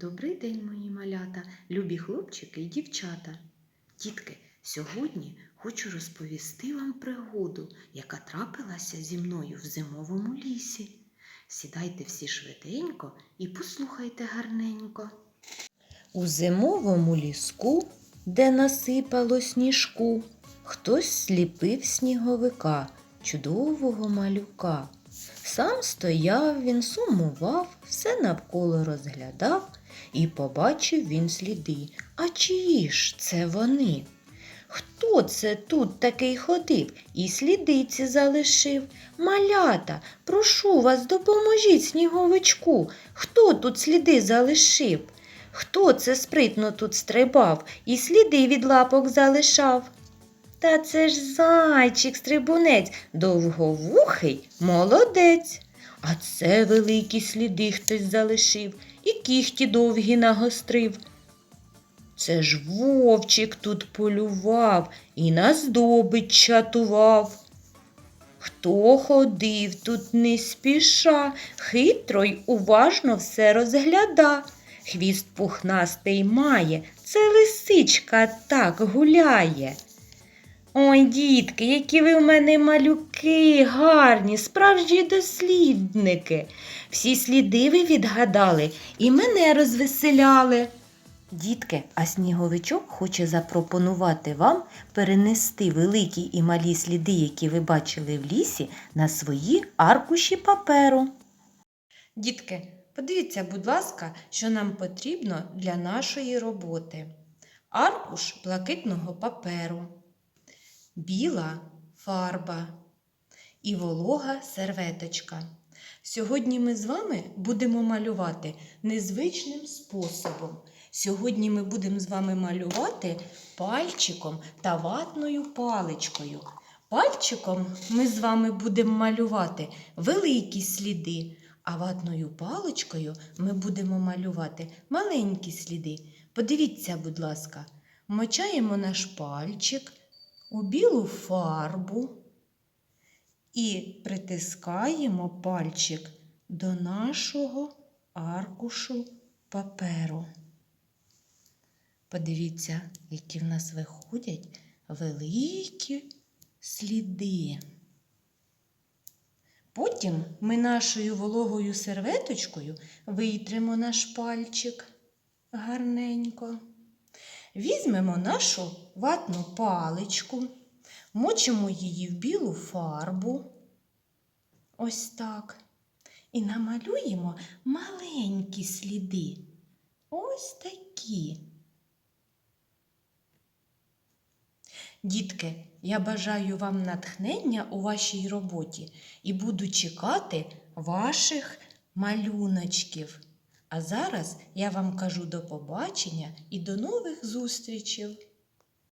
Добрий день, мої малята, любі хлопчики і дівчата. Дітки, сьогодні хочу розповісти вам пригоду, яка трапилася зі мною в зимовому лісі. Сідайте всі швиденько і послухайте гарненько. У зимовому ліску, де насипало сніжку, хтось сліпив сніговика, чудового малюка. Сам стояв він, сумував, все навколо розглядав, і побачив він сліди. А чиї ж це вони? Хто це тут такий ходив і слідиці залишив? Малята, прошу вас, допоможіть сніговичку. Хто тут сліди залишив? Хто це спритно тут стрибав і сліди від лапок залишав? Та це ж зайчик стрибунець, довговухий молодець. А це великі сліди хтось залишив і кіхті довгі нагострив. Це ж вовчик тут полював і на здобич чатував. Хто ходив тут не спіша, хитро й уважно все розгляда. Хвіст пухнастий має, це лисичка так гуляє. Ой, дітки, які ви в мене малюки, гарні, справжні дослідники. Всі сліди ви відгадали і мене розвеселяли. Дітки, а сніговичок хоче запропонувати вам перенести великі і малі сліди, які ви бачили в лісі, на свої аркуші паперу. Дітки, подивіться, будь ласка, що нам потрібно для нашої роботи. Аркуш блакитного паперу, біла фарба і волога серветочка. Сьогодні ми з вами будемо малювати незвичним способом. Сьогодні ми будемо з вами малювати пальчиком та ватною паличкою. Пальчиком ми з вами будемо малювати великі сліди, а ватною паличкою ми будемо малювати маленькі сліди. Подивіться, будь ласка, мочаємо наш пальчик у білу фарбу і притискаємо пальчик до нашого аркушу паперу. Подивіться, які в нас виходять великі сліди. Потім ми нашою вологою серветочкою витримо наш пальчик гарненько. Візьмемо нашу ватну паличку, мочимо її в білу фарбу. Ось так. І намалюємо маленькі сліди. Ось такі. Дітки, я бажаю вам натхнення у вашій роботі і буду чекати ваших малюночків. А зараз я вам кажу до побачення і до нових зустрічей!